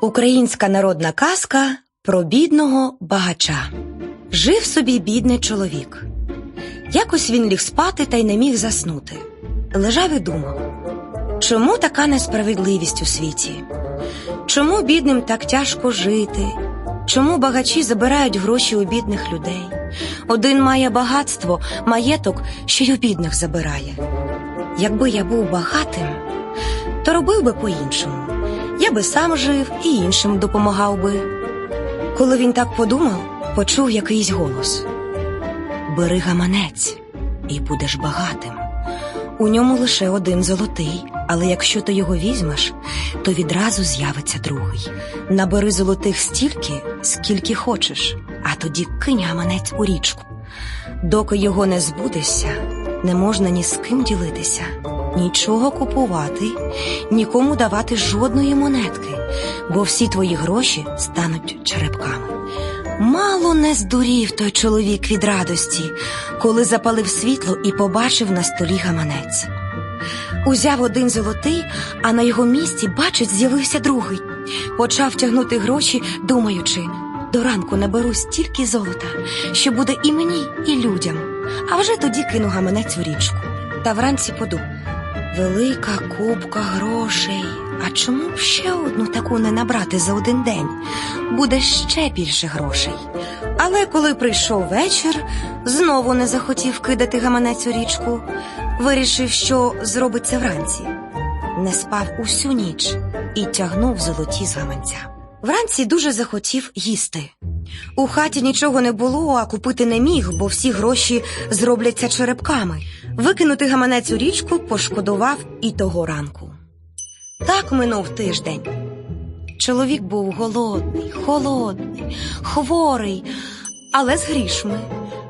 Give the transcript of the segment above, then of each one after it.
Українська народна казка про бідного багача. Жив собі бідний чоловік. Якось він ліг спати та й не міг заснути. Лежав і думав, чому така несправедливість у світі? Чому бідним так тяжко жити? Чому багачі забирають гроші у бідних людей? Один має багатство, маєток, що й у бідних забирає. Якби я був багатим, то робив би по-іншому. Я би сам жив і іншим допомагав би. Коли він так подумав, почув якийсь голос: Бери гаманець і будеш багатим. У ньому лише один золотий, але якщо ти його візьмеш, то відразу з'явиться другий. Набери золотих стільки, скільки хочеш, а тоді кинь гаманець у річку. Доки його не збудешся, не можна ні з ким ділитися, нічого купувати, нікому давати жодної монетки, бо всі твої гроші стануть черепками. Мало не здурів той чоловік від радості, коли запалив світло і побачив на столі гаманець. Узяв один золотий, а на його місці, бачить, з'явився другий. Почав тягнути гроші, думаючи, до ранку наберу стільки золота, що буде і мені, і людям. А вже тоді кину гаманець у річку. Та вранці подумав, велика купка грошей. А чому б ще одну таку не набрати за один день? Буде ще більше грошей. Але коли прийшов вечір, знову не захотів кидати гаманець у річку, вирішив, що зробить це вранці. Не спав усю ніч і тягнув золоті з гаманця. Вранці дуже захотів їсти. У хаті нічого не було, а купити не міг, бо всі гроші зробляться черепками. Викинути гаманець у річку пошкодував і того ранку. Так минув тиждень. Чоловік був голодний, холодний, хворий, але з грішми.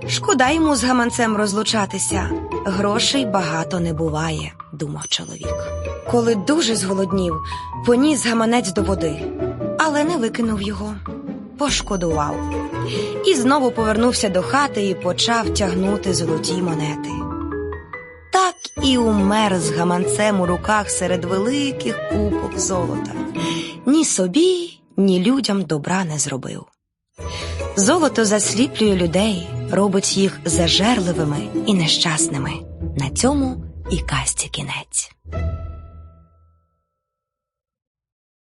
Шкода йому з гаманцем розлучатися. Грошей багато не буває, думав чоловік. Коли дуже зголоднів, поніс гаманець до води, але не викинув його. Пошкодував. І знову повернувся до хати і почав тягнути золоті монети. Так і умер з гаманцем у руках серед великих купок золота. Ні собі, ні людям добра не зробив. Золото засліплює людей, робить їх зажерливими і нещасними. На цьому і казці кінець.